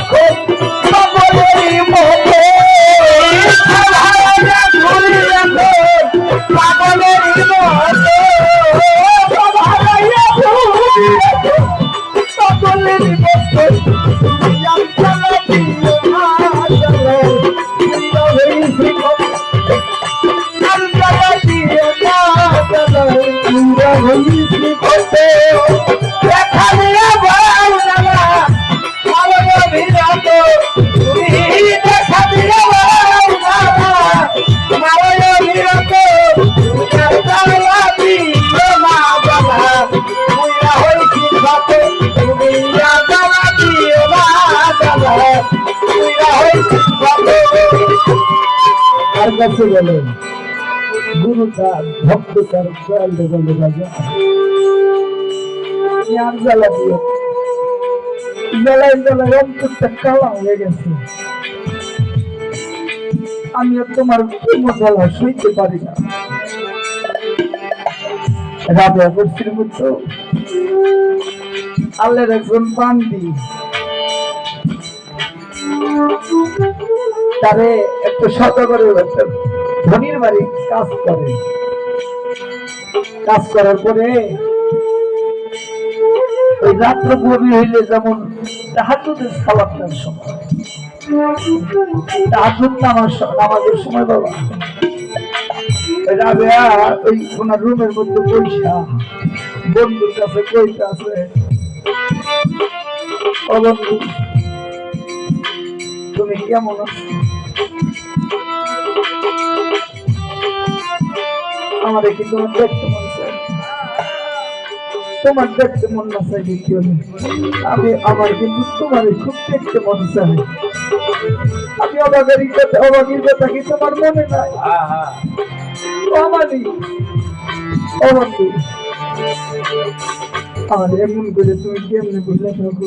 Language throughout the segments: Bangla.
এখন আর কাছে গেলেন গুরু তার ভক্ত তার হয়ে গেছে। আমি তোমার জ্বালা সইতে পারি না। রাজা করছিল বুঝছ আল্লাহর একজন পান বান্দি। তারে একটু সতর্ক একটা ধনির বাড়ি কাজ করে। কাজ করার পরে ওই রাত্র গভীর হইলে যেমন তাহাজুদের সালাতের সময়। তাহাজুদ নামাজ নামাজের সময় বাবা। ওই রাবেয়া ওই ওনার রুমের মধ্যে পয়সা বন্ধুর কাছে কইতে আছে ও তুমি কেমন আছো? আমার কি তোমার দেখতে মন না চাই আমি আমার কিন্তু তোমার খুব দেখতে মন চায়। আমি অবাগের কথা অবাগের কথা কি তোমার মনে নাই? ও এমন করে তুমি কেমনে বুঝলে থাকো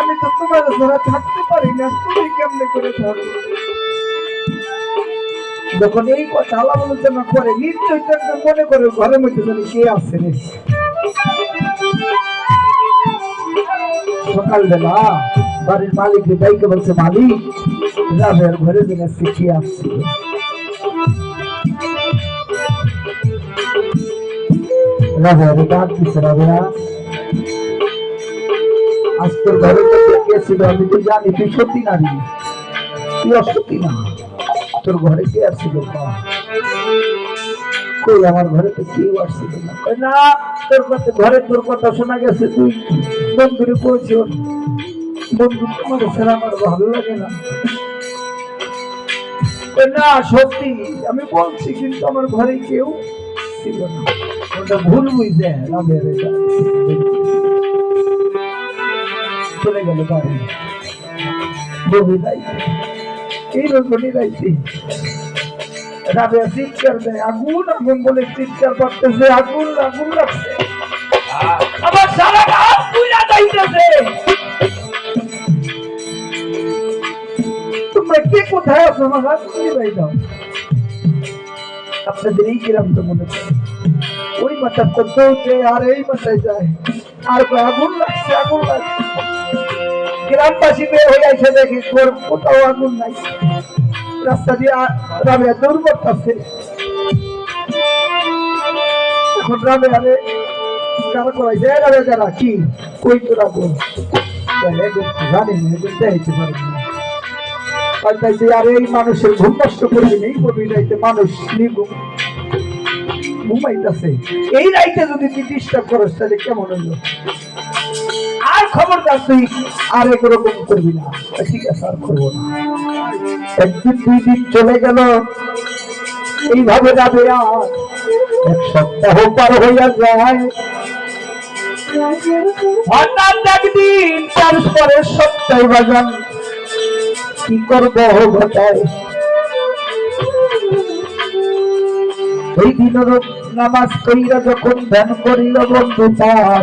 আমি তো তোমার ছাড়া থাকতে পারি না। তুমি কেমনে করে থাকো যখন এই কথা আলাপ আলোচনা করে নিশ্চয় মনে করে ঘরের মধ্যে জানি কে রে। সকালবেলা বাড়ির মালিক দায়িত্ব বলছে, মালিক রাবের ঘরে আজকে কে আসছে রাবেয়া রে ডাক দিছে রাবেয়া আজ তোর ঘরের মধ্যে কে ছিল, আমি তো জানি, তুই সত্যি নারী তুই অসত্যি না? তোর ঘরে কে আসছিল কই, আমার ঘরে তো কেউ আসছিল না। কই না, তোর কথা, ঘরে তোর কথা শোনা গেছে, তুই বন্ধুরে বলছি বন্ধু তোমার ছাড়া আমার ভালো লাগে না। না সত্যি আমি বলছি কিন্তু আমার ঘরে কেউ ছিল না। ওটা ভুল বুঝছে রাবের এটা চলে গেল বাড়ি। বমি যাইতে এইরকমই যাইতে রাবেয়া চিৎকার দেয়, আগুন আগুন বলে চিৎকার করতেছে, আগুন আগুন লাগছে। কোথায় আপনাদের এই গ্রাম তো মনে করে ওই মাথা করতে হচ্ছে আর এই মাথায় যায়। আর আগুন লাগছে আগুন লাগছে। গ্রামবাসী বের হয়ে এসে দেখি তোর কোথাও আগুন নাই রাস্তা দিয়ে রাবেয়া দৌড় করতেছে। এখন কারা যারা কি কই তোর আগুন বলে, "এগুলো তো জানি না এগুলো দেখাইতে পারি না। পাল্টাইছে আর এই মানুষের ঘুম নষ্ট করবি নেই করবি রাইতে মানুষ নিগুম। ঘুমাইতেছে। এই রাইতে যদি তুই ডিস্টার্ব করস তাহলে কেমন হলো খবরদার তুই আর এরকম করবি না। ঠিক আছে আর করব না। একদিন দুই দিন চলে গেল। এইভাবে যাবে আর এক সপ্তাহ পার হইয়া যায়। নামাজ কইরা যখন ধ্যান করিল বন্ধু তার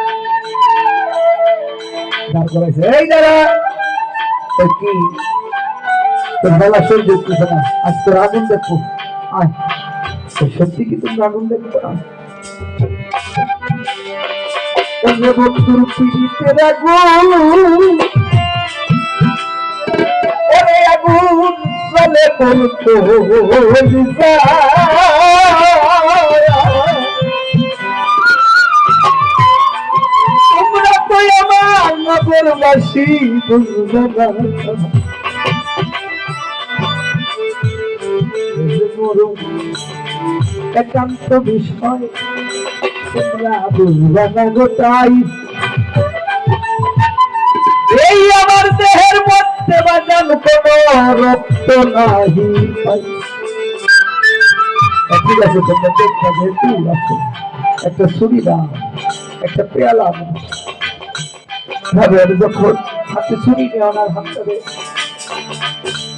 দাঁড় করাইছে। এই দাঁড়া তো কি? তোর বেলা সহ্য করতেছে না আজ তোর আগুন দেখো। আয় সত্যি কি তুমি আগুন দেখব নগরবাসী একান্ত বিষয় এই আমার দেহের মধ্যে বাজান কোন রক্ত নাহি ঠিক আছে, তোমরা দেখতে একটা দাও একটা পেয়ালা। ভাবে আমি যখন হাতে ছুরি নিয়ে ওনার হাত ধরে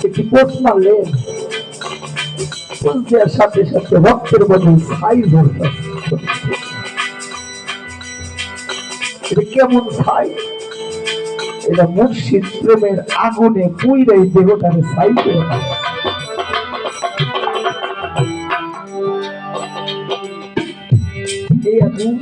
একটি পোষ মারলেন দেওয়ার সাথে সাথে রক্তের মধ্যে ছাই ধরতে এটা কেমন ছাই? এটা মুর্শিদ প্রেমের আগুনে পুইরে দেহটারে ছাই করে এই আগুন